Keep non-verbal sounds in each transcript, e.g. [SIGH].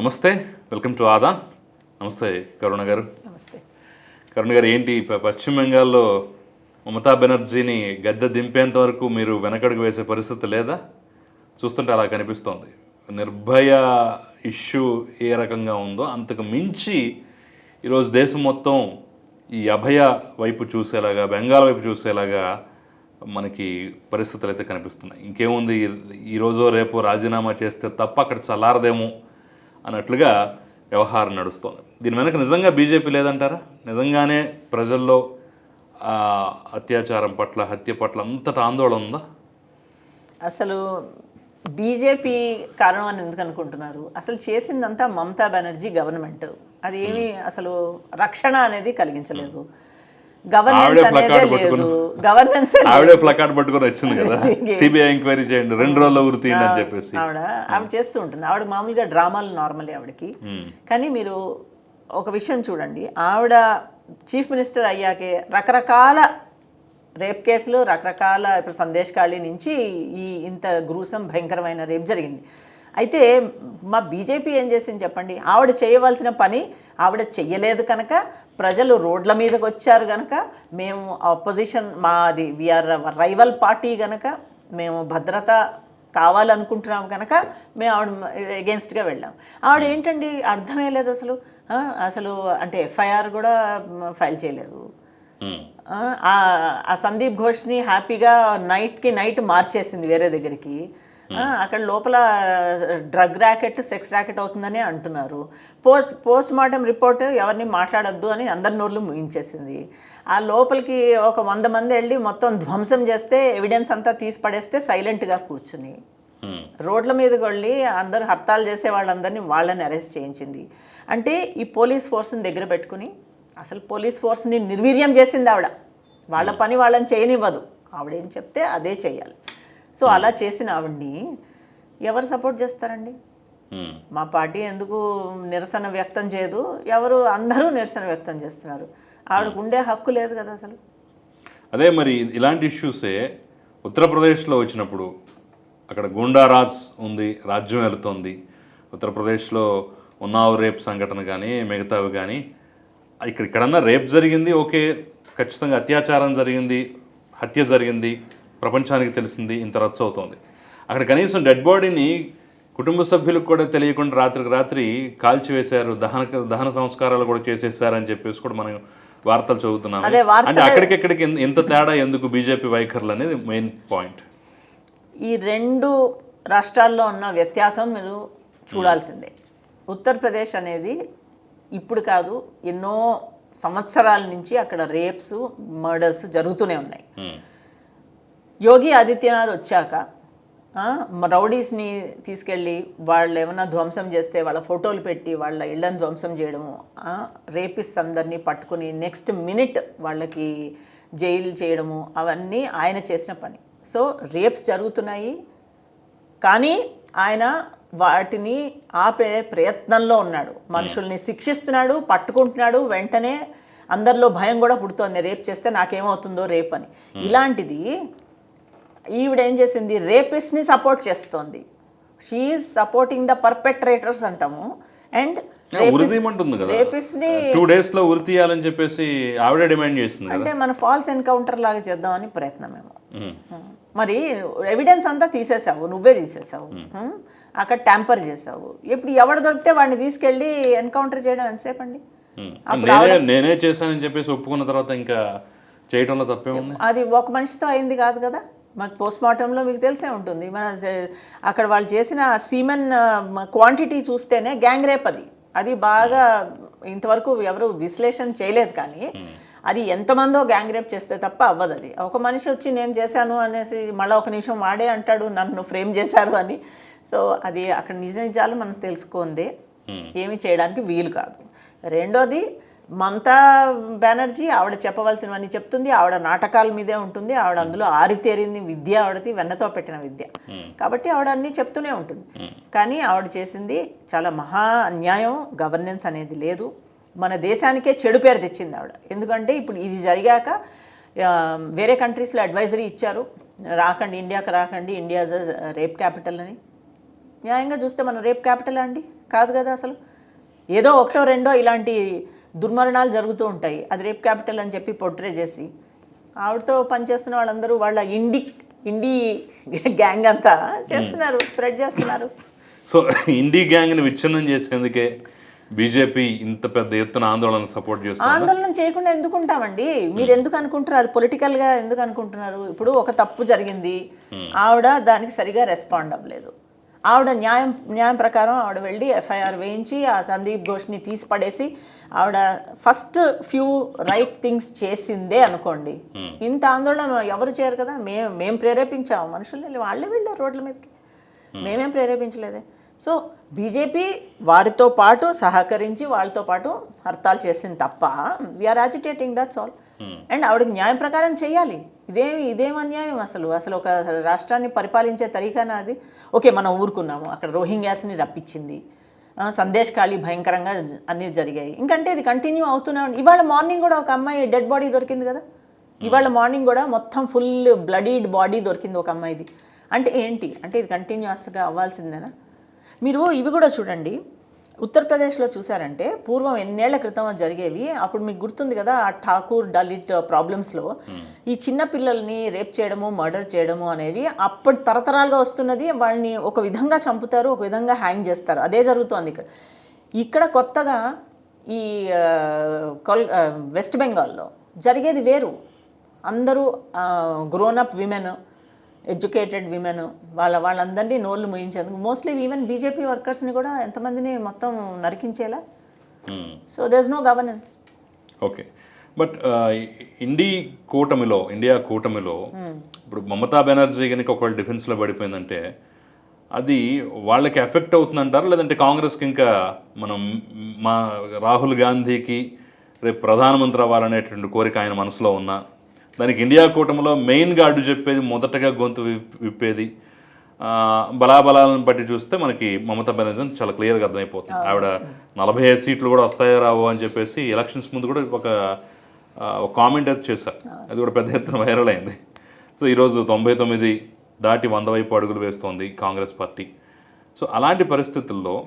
నమస్తే welcome to Aadan. నమస్తే కరుణ గారు. నమస్తే. కరుణ గారు ఏంటి పశ్చిమ బెంగాల్లో మమతా బెనర్జీని గద్దె దింపేంత వరకు మీరు వెనకడుగు వేసే పరిస్థితి లేదా? చూస్తుంటే అలా కనిపిస్తోంది. నిర్భయ ఇష్యూ ఏ రకంగా ఉందో అంతకు మించి ఈరోజు దేశం మొత్తం ఈ అభయ వైపు చూసేలాగా బెంగాల్ వైపు చూసేలాగా మనకి పరిస్థితులు అయితే కనిపిస్తున్నాయి. ఇంకేముంది? ఈరోజు రేపు రాజీనామా చేస్తే తప్ప అక్కడ చల్లారదేమో అన్నట్లుగా వ్యవహారం నడుస్తోంది. దీని వెనక నిజంగా బీజేపీ లేదంటారా? నిజంగానే ప్రజల్లో అత్యాచారం పట్ల హత్య పట్ల అంతటా ఆందోళన ఉందా? అసలు బీజేపీ కారణం అని ఎందుకు అనుకుంటున్నారు? అసలు చేసిందంతా మమతా బెనర్జీ గవర్నమెంట్. అది ఏమి అసలు రక్షణ అనేది కలిగించలేదు. గవర్నెన్స్ అనేదే లేదు. గవర్నెన్స్ ఆవిడే ప్లకార్డ్ పట్టుకొని వచ్చింది కదా. [LAUGHS] సిబిఐ ఎంక్వైరీ చేయండి రెండు రోజుల్లో ఉరి తీయండి అని చెప్పేసి. ఆవిడ ఆవిడ చేస్తూ ఉంటుంది. ఆవిడ మామూలుగా డ్రామాలు నార్మలే ఆవిడకి. కానీ మీరు ఒక విషయం చూడండి. ఆవిడ చీఫ్ మినిస్టర్ అయ్యాకే రకరకాల రేప్ కేసులు రకరకాల ఇప్పుడు సందేశ్ ఖాళీ నుంచి ఈ ఇంత గ్రూసం భయంకరమైన రేప్ జరిగింది. అయితే మా బీజేపీ ఏం చేసింది చెప్పండి? ఆవిడ చేయవలసిన పని ఆవిడ చెయ్యలేదు కనుక ప్రజలు రోడ్ల మీదకి వచ్చారు కనుక మేము ఆపోజిషన్ మాది విఆర్ రైవల్ పార్టీ కనుక మేము భద్రత కావాలనుకుంటున్నాం కనుక మేము ఆవిడ ఎగెన్స్ట్గా వెళ్ళాం. ఆవిడ ఏంటండి? అర్థమే లేదు అసలు. అసలు అంటే ఎఫ్ఐఆర్ కూడా ఫైల్ చేయలేదు. ఆ, సందీప్ ఘోష్ని హ్యాపీగా నైట్కి నైట్ మార్చేసింది వేరే దగ్గరికి. అక్కడ లోపల డ్రగ్ ర్యాకెట్ సెక్స్ ర్యాకెట్ అవుతుందని అంటున్నారు. పోస్ట్ పోస్ట్ మార్టం రిపోర్ట్ ఎవరిని మాట్లాడొద్దు అని అందరి నోర్లు ముగించేసింది ఆ లోపలికి ఒక వంద మంది వెళ్ళి మొత్తం ధ్వంసం చేస్తే ఎవిడెన్స్ అంతా తీసి పడేస్తే సైలెంట్గా కూర్చుని. ఉమ్. రోడ్ల మీదకి వెళ్ళి అందరు హర్తాలు చేసే వాళ్ళందరినీ వాళ్ళని అరెస్ట్ చేయించింది. అంటే ఈ పోలీస్ ఫోర్స్ని దగ్గర పెట్టుకుని అసలు పోలీస్ ఫోర్స్ని నిర్వీర్యం చేసింది ఆవిడ. వాళ్ళ పని వాళ్ళని చేయనివ్వదు. ఆవిడేం చెప్తే అదే చేయాలి. సో అలా చేసిన ఆవిడ్ని ఎవరు సపోర్ట్ చేస్తారండి? ఉమ్. మా పార్టీ ఎందుకు నిరసన వ్యక్తం చేయదు? ఎవరు? అందరూ నిరసన వ్యక్తం చేస్తున్నారు. ఆవిడకు ఉండే హక్కు లేదు కదా అసలు? అదే మరి ఇలాంటి ఇష్యూసే ఉత్తరప్రదేశ్లో వచ్చినప్పుడు అక్కడ గుండారాజ్ ఉంది రాజ్యం వెళుతోంది. ఉత్తరప్రదేశ్లో ఉన్నావు రేప్ సంఘటన కానీ మిగతావి కానీ ఇక్కడ ఇక్కడన్నా రేప్ జరిగింది ఓకే ఖచ్చితంగా అత్యాచారం జరిగింది హత్య జరిగింది. ప్రపంచానికి తెలిసింది ఇంత రచ్చ అవుతోంది. అక్కడ కనీసం డెడ్ బాడీని కుటుంబ సభ్యులకు కూడా తెలియకుండా రాత్రికి రాత్రి కాల్చివేశారు దహన దహన సంస్కారాలు కూడా చేసేసారని చెప్పేసి కూడా మనం వార్తలు చదువుతున్నాం అంటే అక్కడికెక్కడికి ఎంత తేడా ఎందుకు బీజేపీ వైఖరులు అనేది మెయిన్ పాయింట్. ఈ రెండు రాష్ట్రాల్లో ఉన్న వ్యత్యాసం మీరు చూడాల్సిందే. ఉత్తరప్రదేశ్ అనేది ఇప్పుడు కాదు ఎన్నో సంవత్సరాల నుంచి అక్కడ రేప్స్ మర్డర్స్ జరుగుతూనే ఉన్నాయి. యోగి ఆదిత్యనాథ్ వచ్చాక రౌడీస్ని తీసుకెళ్ళి వాళ్ళు ఏమైనా ధ్వంసం చేస్తే వాళ్ళ ఫోటోలు పెట్టి వాళ్ళ ఇళ్ళని ధ్వంసం చేయడము రేపిస్ అందరినీ పట్టుకుని నెక్స్ట్ మినిట్ వాళ్ళకి జైలు చేయడము అవన్నీ ఆయన చేసిన పని. సో రేప్స్ జరుగుతున్నాయి. కానీ ఆయన వాటిని ఆపే ప్రయత్నంలో ఉన్నాడు. మనుషుల్ని శిక్షిస్తున్నాడు పట్టుకుంటున్నాడు వెంటనే అందరిలో భయం కూడా పుడుతోంది. రేప్ చేస్తే నాకేమవుతుందో రేప్ అని ఇలాంటిది ఈవిడ ఏం చేసింది? రేపిస్ట్ని సపోర్ట్ చేస్తోంది. షీఈ్ సపోర్టింగ్ ద పర్పెట్రేటర్స్ అంటాము. అండ్ రేపిస్ట్ని టూ డేస్లో ఉరి తీయాలని చెప్పేసి ఆవిడే డిమాండ్ అంటే మన ఫాల్స్ ఎన్కౌంటర్ లాగా చేద్దామని ప్రయత్నం ఏమో ఉమ్. మరి ఎవిడెన్స్ అంతా తీసేసావు నువ్వే తీసేసావు? అక్కడ ట్యాంపర్ చేసావు. ఇప్పుడు ఎవడు దొరికితే వాడిని తీసుకెళ్ళి ఎన్కౌంటర్ చేయడం ఎంతసేపు అండి. నేనే నేనే చేశానని చెప్పేసి ఒప్పుకున్న తర్వాత ఇంకా చేయటంలో తప్పేముంది? అది ఒక మనిషితో అయింది కాదు కదా? మాకు పోస్ట్ మార్టంలో మీకు తెలిసే ఉంటుంది. మన అక్కడ వాళ్ళు చేసిన సీమెన్ క్వాంటిటీ చూస్తేనే గ్యాంగ్ రేప్ అది. అది బాగా ఇంతవరకు ఎవరు విశ్లేషణ చేయలేదు కానీ అది ఎంతమందో గ్యాంగ్ రేప్ చేస్తే తప్ప అవ్వదు అది ఒక మనిషి వచ్చి నేను చేశాను అనేసి మళ్ళీ ఒక నిమిషం వాడే అంటాడు నన్ను ఫ్రేమ్ చేశారు అని. సో అది అక్కడ నిజ నిజాలు మనం తెలుసుకుందే. ఏమి చేయడానికి వీలు కాదు. రెండోది మమతా బెనర్జీ ఆవిడ చెప్పవలసినవన్నీ చెప్తుంది ఆవిడ నాటకాల మీదే ఉంటుంది ఆవిడ అందులో ఆరితేరింది విద్య ఆవిడది వెన్నతో పెట్టిన విద్య. కాబట్టి ఆవిడ అన్నీ చెప్తూనే ఉంటుంది. కానీ ఆవిడ చేసింది చాలా మహా అన్యాయం గవర్నెన్స్ అనేది లేదు. మన దేశానికే చెడు పేరు తెచ్చింది ఆవిడ. ఎందుకంటే ఇప్పుడు ఇది జరిగాక వేరే కంట్రీస్లో అడ్వైజరీ ఇచ్చారు. రాకండి ఇండియాకి రాకండి ఇండియా రేప్ క్యాపిటల్ అని. న్యాయంగా చూస్తే మనం రేప్ క్యాపిటల్ అండి? కాదు కదా అసలు. ఏదో ఒకటో రెండో ఇలాంటి దుర్మరణాలు జరుగుతూ ఉంటాయి. అది రేప్ క్యాపిటల్ అని చెప్పి పొట్రే చేసి ఆవిడతో పనిచేస్తున్న వాళ్ళందరూ వాళ్ళ ఇండి ఇండి గ్యాంగ్ అంతా చేస్తున్నారు స్ప్రెడ్ చేస్తున్నారు. సో ఇండీ గ్యాంగ్ని విచ్ఛిన్నం చేసేందుకే బీజేపీ ఇంత పెద్ద ఎత్తున ఆందోళన సపోర్ట్ చేస్తుంది? ఆందోళన చేయకుండా ఎందుకు ఉంటామండి మీరు ఎందుకు అనుకుంటున్నారు? అది పొలిటికల్గా ఎందుకు అనుకుంటున్నారు? ఇప్పుడు ఒక తప్పు జరిగింది. ఆవిడ దానికి సరిగా రెస్పాండ్ అవ్వలేదు. ఆవిడ న్యాయం న్యాయం ప్రకారం ఆవిడ వెళ్ళి ఎఫ్ఐఆర్ వేయించి ఆ సందీప్ ఘోష్ని తీసి పడేసి ఆవిడ ఫస్ట్ ఫ్యూ రైట్ థింగ్స్ చేసిందే అనుకోండి. ఇంత ఆందోళన ఎవరు చేయరు కదా? మేము మేము ప్రేరేపించాము మనుషుల్ని వాళ్ళే వెళ్ళారు రోడ్ల మీదకి. మేమేం ప్రేరేపించలేదే. సో బీజేపీ వారితో పాటు సహకరించి వాళ్ళతో పాటు హర్తాలు చేసింది తప్ప we are agitating that's all and ఆవిడకి న్యాయం ప్రకారం చేయాలి. ఇదేమి ఇదేం అన్యాయం అసలు? అసలు ఒక రాష్ట్రాన్ని పరిపాలించే తరీకానా అది? ఓకే మనం ఊరుకున్నాము. అక్కడ రోహింగ్యాస్ని రప్పించింది. సందేశ్ ఖాళీ భయంకరంగా అన్నీ జరిగాయి. ఇంకంటే ఇది కంటిన్యూ అవుతూనే ఉంది. ఇవాళ మార్నింగ్ కూడా ఒక అమ్మాయి డెడ్ బాడీ దొరికింది కదా? ఇవాళ మార్నింగ్ కూడా మొత్తం ఫుల్ బ్లడీడ్ బాడీ దొరికింది ఒక అమ్మాయిది. అంటే ఏంటి? అంటే ఇది కంటిన్యూస్గా అవ్వాల్సిందేనా? మీరు ఇవి కూడా చూడండి. ఉత్తరప్రదేశ్లో చూసారంటే పూర్వం ఎన్నేళ్ళ క్రితం జరిగేవి అప్పుడు మీకు గుర్తుంది కదా ఆ ఠాకూర్ డలిట్ ప్రాబ్లమ్స్లో? ఈ చిన్న పిల్లల్ని రేప్ చేయడము మర్డర్ చేయడము అనేవి అప్పటి తరతరాలుగా వస్తున్నది వాళ్ళని ఒక విధంగా చంపుతారు ఒక విధంగా హ్యాంగ్ చేస్తారు. అదే జరుగుతోంది ఇక్కడ. ఇక్కడ కొత్తగా ఈ కొల్ వెస్ట్ బెంగాల్లో జరిగేది వేరు. అందరూ గ్రోనప్ విమెన్ ఎడ్యుకేటెడ్ విమెన్ వాళ్ళ వాళ్ళందరినీ నోళ్ళు ముయించేందుకు. మోస్ట్లీ ఈవెన్ బీజేపీ వర్కర్స్ని కూడా ఎంతమందిని మొత్తం నరికించేలా? Hmm. So there is no governance okay but INDI కూటమిలో ఇండియా కూటమిలో ఇప్పుడు మమతా బెనర్జీ కనుక ఒకవేళ డిఫెన్స్లో పడిపోయిందంటే అది వాళ్ళకి ఎఫెక్ట్ అవుతుందంటారా? లేదంటే కాంగ్రెస్కి ఇంకా మనం మా రాహుల్ గాంధీకి రేపు ప్రధానమంత్రి అవ్వాలనేటువంటి కోరిక ఆయన మనసులో ఉన్నా దానికి ఇండియా కూటమిలో మెయిన్గా అడ్డు చెప్పేది మొదటగా గొంతు విప్- విప్పేది బలాబలాలను బట్టి చూస్తే మనకి మమతా బెనర్జీ చాలా క్లియర్గా అర్థమైపోతుంది. ఆవిడ నలభై ఐదు సీట్లు కూడా వస్తాయో రావో అని చెప్పేసి ఎలక్షన్స్ ముందు కూడా ఒక కామెంట్ అయితే చేశారు. అది కూడా పెద్ద ఎత్తున వైరల్ అయింది. సో ఈరోజు తొంభై తొమ్మిది దాటి వంద వైపు అడుగులు వేస్తోంది కాంగ్రెస్ పార్టీ. సో అలాంటి పరిస్థితుల్లో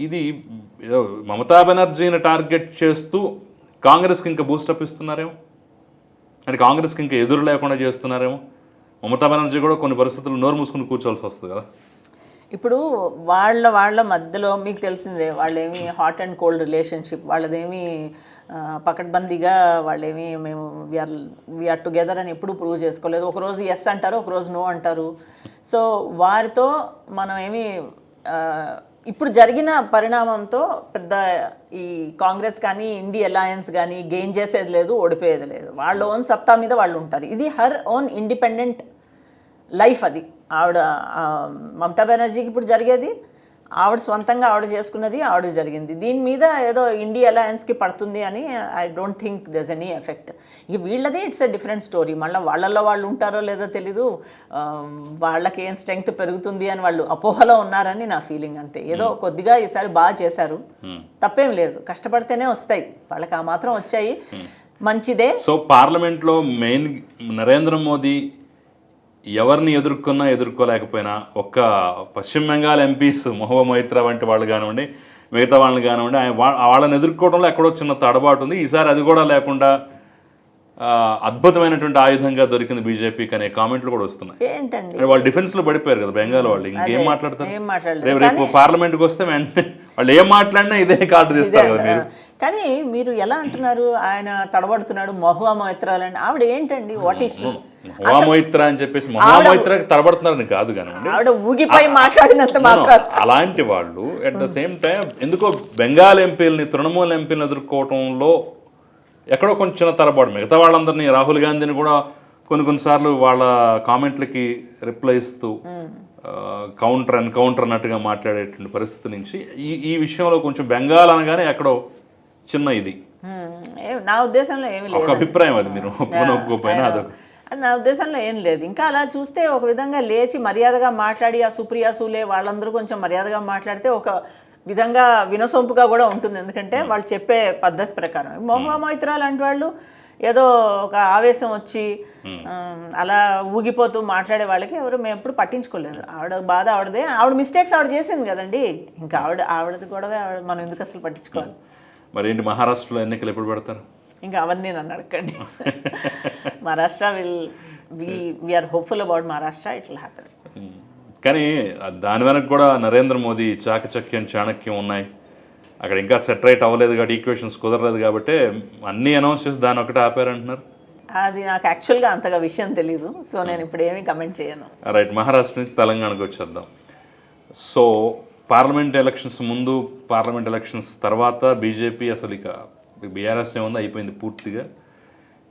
ఇది మమతా బెనర్జీని టార్గెట్ చేస్తూ కాంగ్రెస్కి ఇంకా బూస్టప్ ఇస్తున్నారేమో? అంటే కాంగ్రెస్కి ఇంకా ఎదురు లేకుండా చేస్తున్నారేమో. మమతా బెనర్జీ కూడా కొన్ని పరిస్థితుల్లో నోరు మూసుకుని కూర్చోవాల్సి వస్తుంది కదా. ఇప్పుడు వాళ్ళ వాళ్ళ మధ్యలో మీకు తెలిసిందే వాళ్ళేమి హాట్ అండ్ కోల్డ్ రిలేషన్షిప్ వాళ్ళదేమి పకడ్బందీగా వాళ్ళేమి మేము వీఆర్ వీఆర్ టుగెదర్ అని ఎప్పుడు ప్రూవ్ చేసుకోలేదు. ఒకరోజు ఎస్ అంటారు ఒకరోజు నో అంటారు. సో వారితో మనం ఏమి ఇప్పుడు జరిగిన పరిణామంతో పెద్ద ఈ కాంగ్రెస్ కానీ ఇండి అలయన్స్ కానీ గెయిన్ చేసేది లేదు ఓడిపోయేది లేదు. వాళ్ళ ఓన్ సత్తా మీద వాళ్ళు ఉంటారు. ఇది హర్ ఓన్ ఇండిపెండెంట్ లైఫ్ అది. ఆవిడ మమతా బెనర్జీకి ఇప్పుడు జరిగేది ఆవిడ సొంతంగా ఆవిడ చేసుకున్నది ఆవిడ జరిగింది. దీని మీద ఏదో ఇండియా అలయన్స్కి పడుతుంది అని I don't think there's any effect. ఇక వీళ్ళది ఇట్స్ ఎ డిఫరెంట్ స్టోరీ. మళ్ళీ వాళ్ళల్లో వాళ్ళు ఉంటారో లేదో తెలీదు. వాళ్ళకి ఏం స్ట్రెంగ్త్ పెరుగుతుంది అని వాళ్ళు అపోహలో ఉన్నారని నా ఫీలింగ్ అంతే. ఏదో కొద్దిగా ఈసారి బాగా చేశారు. తప్పేం లేదు. కష్టపడితేనే వస్తాయి. వాళ్ళకి ఆ మాత్రం వచ్చాయి. మంచిదే. సో పార్లమెంట్లో మెయిన్ నరేంద్ర మోదీ ఎవరిని ఎదుర్కొన్నా ఎదుర్కోలేకపోయినా ఒక్క పశ్చిమ బెంగాల్ ఎంపీస్ మొహబ మైత్రా వంటి వాళ్ళు కానివ్వండి మిగతా వాళ్ళని కానివ్వండి ఆయన వాళ్ళని ఎదుర్కోవడంలో ఎక్కడో చిన్న తడబాటు ఉంది. ఈసారి అది కూడా లేకుండా అద్భుతమైనటువంటి ఆయుధంగా దొరికింది బీజేపీకి అనే కామెంట్లు కూడా వస్తున్నాయి. ఏంటండి? వాళ్ళు డిఫెన్స్లో పడిపోయారు కదా బెంగాల్ వాళ్ళు ఇంకేం మాట్లాడతారు. రేపు రేపు పార్లమెంట్కి వస్తే వాళ్ళు ఏం మాట్లాడినా ఇదే కార్డు తీస్తారు కదా మీరు. కానీ మీరు ఎలా అంటున్నారు? ఆయన తడబడుతున్నాడు మహువా మైత్రాలని ఆవిడ ఏంటండి? వాట్ ఈస్ మహామైత్ర అని చెప్పేసి మహామైత్ర తరబడుతున్నారని కాదు కానివ్వండి ఆవిడ ఊగిపై మాట్లాడినంత మాత్రం. అలాంటి వాళ్ళు అట్ ద సేమ్ టైం ఎందుకో బెంగాల్ ఎంపీలని తృణమూల్ ఎంపీలను ఎదుర్కోవటంలో ఎక్కడో కొంచెం చిన్న తరబాటు మిగతా వాళ్ళందరినీ రాహుల్ గాంధీని కూడా కొన్ని కొన్నిసార్లు వాళ్ళ కామెంట్లకి రిప్లై ఇస్తూ కౌంటర్ ఎన్కౌంటర్ అన్నట్టుగా మాట్లాడేటువంటి పరిస్థితి నుంచి ఈ ఈ విషయంలో కొంచెం బెంగాల్ అనగానే ఎక్కడో చిన్న ఇది. నా ఉద్దేశంలో ఏమీ లేదు. ఒక అభిప్రాయం అది మీరు ఒప్పుకోపోయినా అది. అది నా ఉద్దేశంలో ఏం లేదు. ఇంకా అలా చూస్తే ఒక విధంగా లేచి మర్యాదగా మాట్లాడి ఆ సుప్రియా సూలే వాళ్ళందరూ కొంచెం మర్యాదగా మాట్లాడితే ఒక విధంగా వినసొంపుగా కూడా ఉంటుంది. ఎందుకంటే వాళ్ళు చెప్పే పద్ధతి ప్రకారం. మహువా మైత్రా లాంటి వాళ్ళు ఏదో ఒక ఆవేశం వచ్చి ఆ, అలా ఊగిపోతూ మాట్లాడే వాళ్ళకి ఎవరు మేము ఎప్పుడు పట్టించుకోలేదు. ఆవిడ బాధ ఆవిడదే. ఆవిడ మిస్టేక్స్ ఆవిడ చేసింది కదండి. ఇంకా ఆవిడ ఆవిడది గొడవ ఆవిడ మనం ఎందుకు అసలు పట్టించుకోవాలి? మరి ఏంటి మహారాష్ట్రలో ఎన్నికలు ఎప్పుడు పెడతారు? ఇంకా అవన్నీ నన్ను అడగండి. [LAUGHS] Maharashtra will we we are hopeful about Maharashtra. It will happen um. కానీ దాని వెనక కూడా నరేంద్ర మోదీ చాకచక్యం చాణక్యం ఉన్నాయి. అక్కడ ఇంకా సెటరేట్ అవ్వలేదు కాబట్టి ఈక్వేషన్స్ కుదరలేదు కాబట్టి అన్నీ అనౌన్స్ చేసి దాని ఒకటి ఆపారంటున్నారు అది నాకు యాక్చువల్గా అంతగా విషయం తెలీదు. సో నేను ఇప్పుడు ఏమీ కమెంట్ చేయను. రైట్ మహారాష్ట్ర నుంచి తెలంగాణకు వచ్చేద్దాం. సో పార్లమెంట్ ఎలక్షన్స్ ముందు పార్లమెంట్ ఎలక్షన్స్ తర్వాత బీజేపీ అసలు ఇక బీఆర్ఎస్ ఏముంది? అయిపోయింది పూర్తిగా.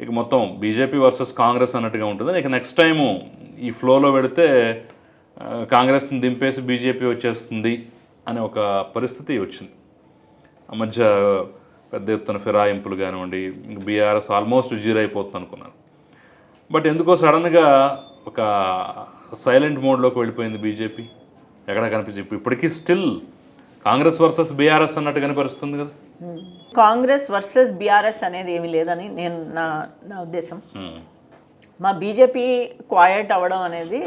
ఇక మొత్తం బీజేపీ వర్సెస్ కాంగ్రెస్ అన్నట్టుగా ఉంటుంది ఇక నెక్స్ట్ టైము ఈ ఫ్లోలో పెడితే కాంగ్రెస్ని దింపేసి బీజేపీ వచ్చేస్తుంది అనే ఒక పరిస్థితి వచ్చింది. ఆ మధ్య పెద్ద ఎత్తున ఫిరాయింపులు కానివ్వండి ఇంక బీఆర్ఎస్ ఆల్మోస్ట్ జీరో అయిపోతుంది అనుకున్నాను. బట్ ఎందుకో సడన్గా ఒక సైలెంట్ మోడ్లోకి వెళ్ళిపోయింది బీజేపీ. ఎక్కడ కనిపించి ఇప్పటికీ స్టిల్ కాంగ్రెస్ వర్సెస్ బీఆర్ఎస్ అన్నట్టు కనిపిస్తుంది కదా. కాంగ్రెస్ వర్సెస్ బీఆర్ఎస్ అనేది ఏమీ లేదని నేను నా నా ఉద్దేశం. మా బీజేపీ క్వయట్ అవ్వడం అనేది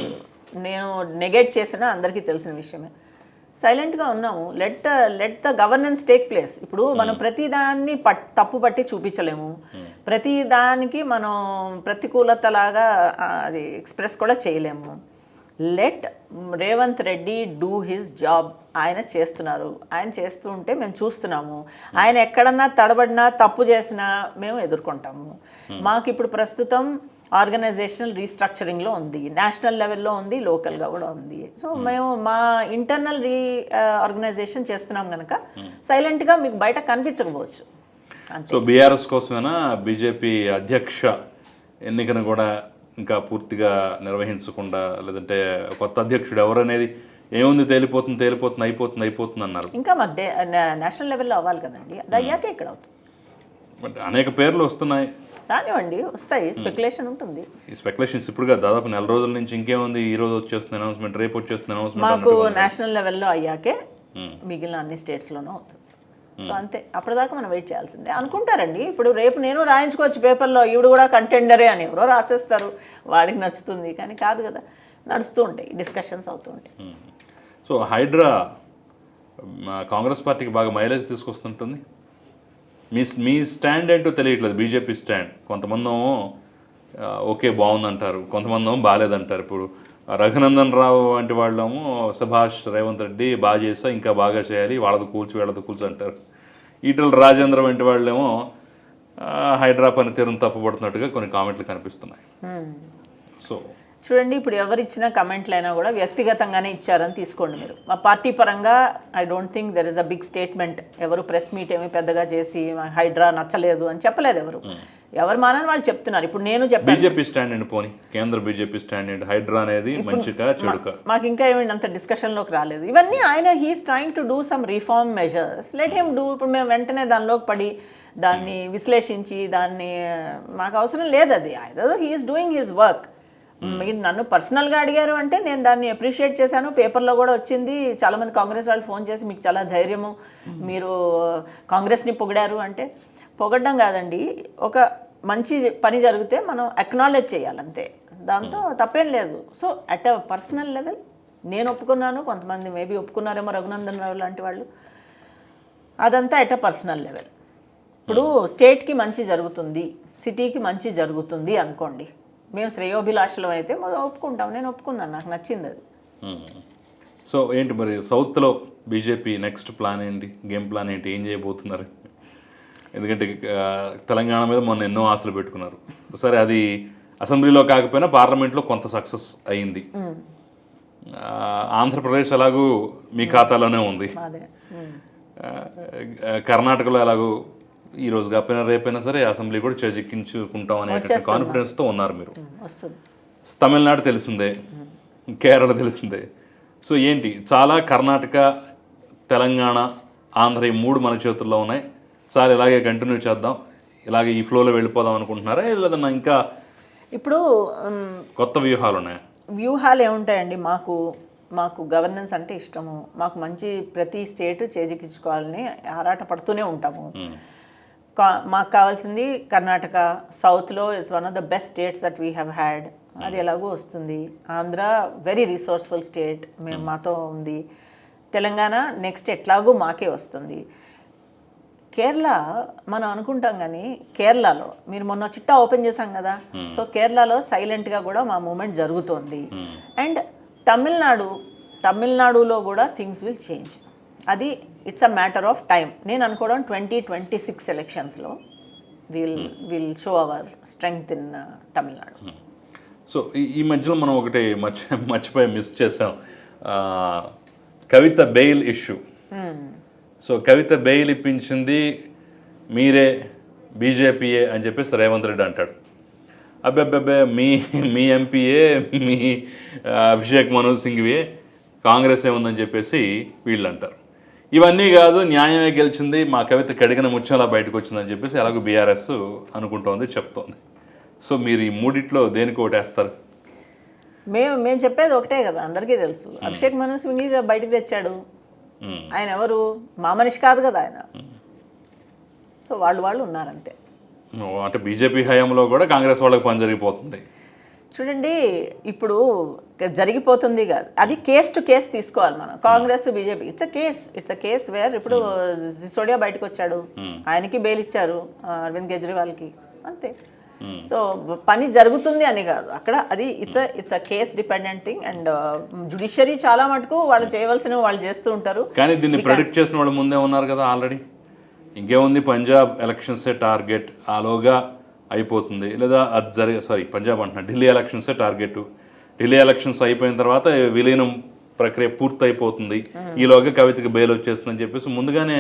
నేను నెగెట్ చేసిన అందరికీ తెలిసిన విషయమే. సైలెంట్గా ఉన్నాము. Let let the governance take place ఇప్పుడు మనం ప్రతి దాన్ని పట్ తప్పు పట్టి చూపించలేము. ప్రతి దానికి మనం ప్రతికూలతలాగా అది ఎక్స్ప్రెస్ కూడా చేయలేము. Let Revanth Reddy do his job ఆయన చేస్తున్నారు. ఆయన చేస్తూ ఉంటే మేము చూస్తున్నాము. ఆయన ఎక్కడన్నా తడబడినా తప్పు చేసినా మేము ఎదుర్కొంటాము. మాకు ఇప్పుడు ప్రస్తుతం ఆర్గనైజేషనల్ రీస్ట్రక్చరింగ్లో ఉంది నేషనల్ లెవెల్లో ఉంది లోకల్గా కూడా ఉంది. సో మేము మా ఇంటర్నల్ రీ ఆర్గనైజేషన్ చేస్తున్నాం కనుక సైలెంట్గా మీకు బయట కనిపించకపోవచ్చు. సో బీఆర్ఎస్ కోసమైనా? బీజేపీ అధ్యక్ష ఎన్నికను కూడా ఇంకా పూర్తిగా నిర్వహించకుండా లేదంటే కొత్త అధ్యక్షుడు ఎవరనేది ఏముంది తేలిపోతుంది తేలిపోతుంది అయిపోతుంది అయిపోతుంది అన్నారు. ఇంకా మాకు నేషనల్ లెవెల్లో అవ్వాలి కదండి. అది అయ్యాకే ఇక్కడ అవుతుంది. బట్ అనేక పేర్లు వస్తున్నాయి. రానివ్వండి వస్తాయి. స్పెక్యులేషన్ ఉంటుంది. ఈ స్పెక్యులేషన్స్ ఇప్పుడుగా దాదాపు నెల రోజుల నుంచి ఇంకేముంది? ఈ రోజు వచ్చేస్తుంది అనౌన్స్మెంట్ రేపు వచ్చేస్తుంది అనౌన్స్మెంట్ మాకు నేషనల్ లెవెల్లో అయ్యాకే మిగిలిన అన్ని స్టేట్స్లోనూ అవుతుంది. సో అంతే. అప్పటిదాకా మనం వెయిట్ చేయాల్సిందే. అనుకుంటారండి. ఇప్పుడు రేపు నేను రాయించుకోవచ్చు పేపర్లో ఈవిడ కూడా కంటెండరే అని ఎవరో రాసేస్తారు. వాడికి నచ్చుతుంది. కానీ కాదు కదా. నడుస్తూ ఉంటాయి. డిస్కషన్స్ అవుతూ ఉంటాయి. సో హైడ్రా కాంగ్రెస్ పార్టీకి బాగా మైలేజ్ తీసుకొస్తుంటుంది? మీ మీ స్టాండ్ ఏంటో తెలియట్లేదు బీజేపీ స్టాండ్. కొంతమంది ఓకే బాగుందంటారు కొంతమంది ఏమో బాగాలేదంటారు ఇప్పుడు రఘునందన్ రావు వంటి వాళ్ళేమో సుభాష్ రేవంత్ రెడ్డి బాగా చేస్తా ఇంకా బాగా చేయాలి వాళ్ళది కూల్చి వీళ్ళది కూల్చి అంటారు. ఈటల రాజేంద్ర వంటి వాళ్ళేమో ఆ, హైడ్రా పనితీరును తప్పుపడుతున్నట్టుగా కొన్ని కామెంట్లు కనిపిస్తున్నాయి. సో చూడండి ఇప్పుడు ఎవరు ఇచ్చిన కమెంట్లు అయినా కూడా వ్యక్తిగతంగానే ఇచ్చారని తీసుకోండి మీరు. మా పార్టీ పరంగా I don't think there is a big statement ఎవరు ప్రెస్ మీట్ ఏమి పెద్దగా చేసి హైడ్రా నచ్చలేదు అని చెప్పలేదు ఎవరు. ఎవరు మానని వాళ్ళు చెప్తున్నారు. ఇప్పుడు నేను చెప్పాను. బీజేపీ స్టాండ్ ఏంటి పోనీ. కేంద్ర బీజేపీ స్టాండ్ హైడ్రా అనేది మంచిగా చెడుక? మాకు ఇంకా ఏమైనా అంత డిస్కషన్లోకి రాలేదు. ఇవన్నీ ఆయన he's trying to do some reform measures let him do ఇప్పుడు మేము వెంటనే దానిలోకి పడి దాన్ని విశ్లేషించి దాన్ని మాకు అవసరం లేదు అది. ఏదో హీఈస్ డూయింగ్ హిస్ వర్క్ మీరు నన్ను పర్సనల్గా అడిగారు అంటే నేను దాన్ని అప్రిషియేట్ చేశాను. పేపర్లో కూడా వచ్చింది. చాలామంది కాంగ్రెస్ వాళ్ళు ఫోన్ చేసి మీకు చాలా ధైర్యము. మీరు కాంగ్రెస్ని పొగిడారు అంటే పొగడ్డం కాదండి. ఒక మంచి పని జరిగితే మనం అక్నాలెడ్జ్ చేయాలంతే. దాంతో తప్పేం లేదు. So at a personal level నేను ఒప్పుకున్నాను. కొంతమంది మేబీ ఒప్పుకున్నారేమో రఘునందన్ రావు లాంటి వాళ్ళు. అదంతా ఎట్ అ పర్సనల్ లెవెల్ ఇప్పుడు స్టేట్కి మంచి జరుగుతుంది. సిటీకి మంచి జరుగుతుంది అనుకోండి. మేము శ్రేయోభిలాషలం అయితే ఒప్పుకుంటాం. నేను ఒప్పుకున్నాను. నాకు నచ్చింది అది. సో ఏంటి మరి సౌత్లో బీజేపీ నెక్స్ట్ ప్లాన్ ఏంటి? గేమ్ ప్లాన్ ఏంటి? ఏం చేయబోతున్నారు? ఎందుకంటే తెలంగాణ మీద మొన్న ఎన్నో ఆశలు పెట్టుకున్నారు. సరే అది అసెంబ్లీలో కాకపోయినా పార్లమెంట్లో కొంత సక్సెస్ అయింది. ఆంధ్రప్రదేశ్ ఎలాగూ మీ ఖాతాలోనే ఉంది. కర్ణాటకలో ఎలాగో ఈ రోజు కాకపోయినా రేపైనా సరే అసెంబ్లీ కూడా చేజిక్కించుకుంటాం అనే కాన్ఫిడెన్స్తో ఉన్నారు మీరు. తమిళనాడు తెలిసిందే కేరళ తెలిసిందే. సో ఏంటి చాలా కర్ణాటక తెలంగాణ ఆంధ్ర ఈ మూడు మన చేతుల్లో ఉన్నాయి. సార్ ఇలాగే కంటిన్యూ చేద్దాం. ఇలాగే ఈ ఫ్లోలో వెళ్ళిపోదాం అనుకుంటున్నారా? లేదన్నా ఇంకా ఇప్పుడు కొత్త వ్యూహాలు ఉన్నాయా? వ్యూహాలు ఏముంటాయండి? మాకు మాకు గవర్నెన్స్ అంటే ఇష్టము. మాకు మంచి ప్రతి స్టేట్ చేజిక్కించుకోవాలని ఆరాట పడుతూనే ఉంటాము మాకు కావాల్సింది కర్ణాటక సౌత్లో is one of the best states that we have had అది ఎలాగో వస్తుంది. ఆంధ్ర వెరీ రిసోర్స్ఫుల్ స్టేట్ మేము మాతో ఉంది. తెలంగాణ నెక్స్ట్ ఎట్లాగో మాకే వస్తుంది. కేరళ మనం అనుకుంటాం కానీ కేరళలో మీరు మొన్న చిట్టా ఓపెన్ చేశాం కదా? సో కేరళలో సైలెంట్గా కూడా మా మూమెంట్ జరుగుతోంది. అండ్ తమిళనాడు తమిళనాడులో కూడా థింగ్స్ విల్ చేంజ్ అది it's a matter of time నేను అనుకోవడం ట్వంటీ ట్వంటీ సిక్స్ ఎలక్షన్స్లో will will show our strength in Tamil Nadu so ఈ మధ్యలో మనం ఒకటి మర్చి మర్చిపోయి మిస్ చేసాం Kavitha bail issue so Kavitha bail ఇప్పించింది మీరే బీజేపీయే అని చెప్పేసి రేవంత్ రెడ్డి అంటాడు. అబ్బెబ్బెబ్బే మీ మీ ఎంపీయే మీ అభిషేక్ మను సింఘ్వే కాంగ్రెస్ ఏముందని చెప్పేసి వీళ్ళు అంటారు ఇవన్నీ కాదు న్యాయమే గెలిచింది మా కవిత కడిగిన ముచ్చలా బయటకు వచ్చిందని చెప్పేసి ఎలాగో బీఆర్ఎస్ అనుకుంటోంది చెప్తోంది. సో మీరు ఈ మూడిట్లో దేనికి ఓటేస్తారు? మేము మేము చెప్పేది ఒకటే కదా అందరికీ తెలుసు. అభిషేక్ మను సింగ్ బయటకు తెచ్చాడు. ఆయన ఎవరు? మా మనిషి కాదు కదా ఆయన. సో వాళ్ళు వాళ్ళు ఉన్నారంతే. అంటే బీజేపీ హయాంలో కూడా కాంగ్రెస్ వాళ్ళకి పని జరిగిపోతుంది. చూడండి ఇప్పుడు జరిగిపోతుంది కాదు అది కేస్ టు కేస్ తీసుకోవాలి మనం. Congress BJP it's a case it's a case where ఇప్పుడు సిసోడియా బయటకు వచ్చాడు ఆయనకి బెయిల్ ఇచ్చారు అరవింద్ కేజ్రీవాల్కి. అంతే. సో పని జరుగుతుంది అని కాదు. అక్కడ అది it's it's a case dependent thing and judiciary చాలా మటుకు వాళ్ళు చేయవలసినవి వాళ్ళు చేస్తూ ఉంటారు. కానీ దీన్ని ప్రెడిక్ట్ చేసిన వాళ్ళు ముందే ఉన్నారు కదా ఆల్రెడీ. ఇంకేముంది పంజాబ్ ఎలక్షన్సే టార్గెట్. ఆలోగా అయిపోతుంది. లేదా అది జరిగే సారీ పంజాబ్ అంటున్నా. ఢిల్లీ ఎలక్షన్సే టార్గెట్ ఢిల్లీ ఎలక్షన్స్ అయిపోయిన తర్వాత విలీనం ప్రక్రియ పూర్తి అయిపోతుంది ఈలోగా కవితకి బెయిల్ వచ్చేస్తుందని చెప్పేసి ముందుగానే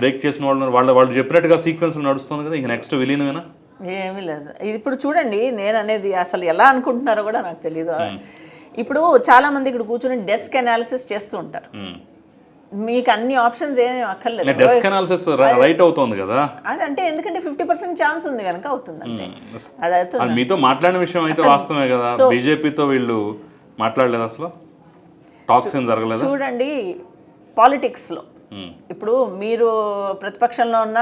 బ్రేక్ చేసిన వాళ్ళు. వాళ్ళ వాళ్ళు చెప్పినట్టుగా సీక్వెన్స్ నడుస్తుంది కదా ఇక నెక్స్ట్ విలీనమేనా? ఏమీ లేదు. ఇది ఇప్పుడు చూడండి నేను అనేది అసలు ఎలా అనుకుంటున్నారో కూడా నాకు తెలియదు ఇప్పుడు చాలా మంది ఇక్కడ కూర్చొని డెస్క్ అనాలిసిస్ చేస్తూ ఉంటారు. మీకు అన్ని ఆప్షన్స్ ఏమీ అక్కర్లేదు. డెస్క్ అనాలిసిస్ రైట్ అవుతోంది కదా? అది అంటే ఎందుకంటే ఫిఫ్టీ పర్సెంట్ ఛాన్స్ ఉంది కనుక అవుతుంది అంతే అది అవుతుంది. మీతో మాట్లాడిన విషయం అయితే వాస్తవమే కదా? బీజేపీతో వీళ్ళు మాట్లాడలేదు అసలు? టాక్స్ ఏం జరగలేదా? చూడండి పాలిటిక్స్లో. ఇప్పుడు మీరు ప్రతిపక్షంలో ఉన్న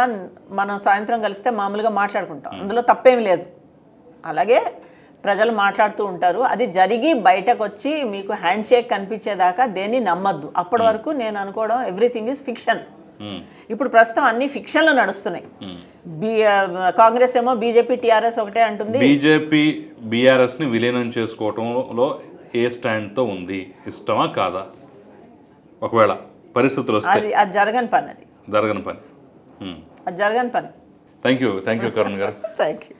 మనం సాయంత్రం కలిస్తే మామూలుగా మాట్లాడుకుంటాం. అందులో తప్పేమి లేదు. అలాగే ప్రజలు మాట్లాడుతూ ఉంటారు. అది జరిగి బయటకు వచ్చి మీకు హ్యాండ్ షేక్ కనిపించేదాకా దేన్ని నమ్మద్దు. అప్పటి వరకు నేను అనుకోవడం ఎవ్రీథింగ్ ఈజ్ ఫిక్షన్. ఇప్పుడు ప్రస్తుతం అన్ని ఫిక్షన్లు నడుస్తున్నాయి. కాంగ్రెస్ ఏమో బీజేపీ టీఆర్ఎస్ ఒకటే అంటుంది. బీజేపీ బీఆర్ఎస్ని విలీనం చేసుకోవటంలో ఏ స్టాండ్తో ఉంది? ఇష్టమా కాదా? ఒకవేళ పరిస్థితులు అది అది జరగని పని అది. జరగని పని. అది జరగని పని. Thank you thank you Karun garu. [LAUGHS] Thank you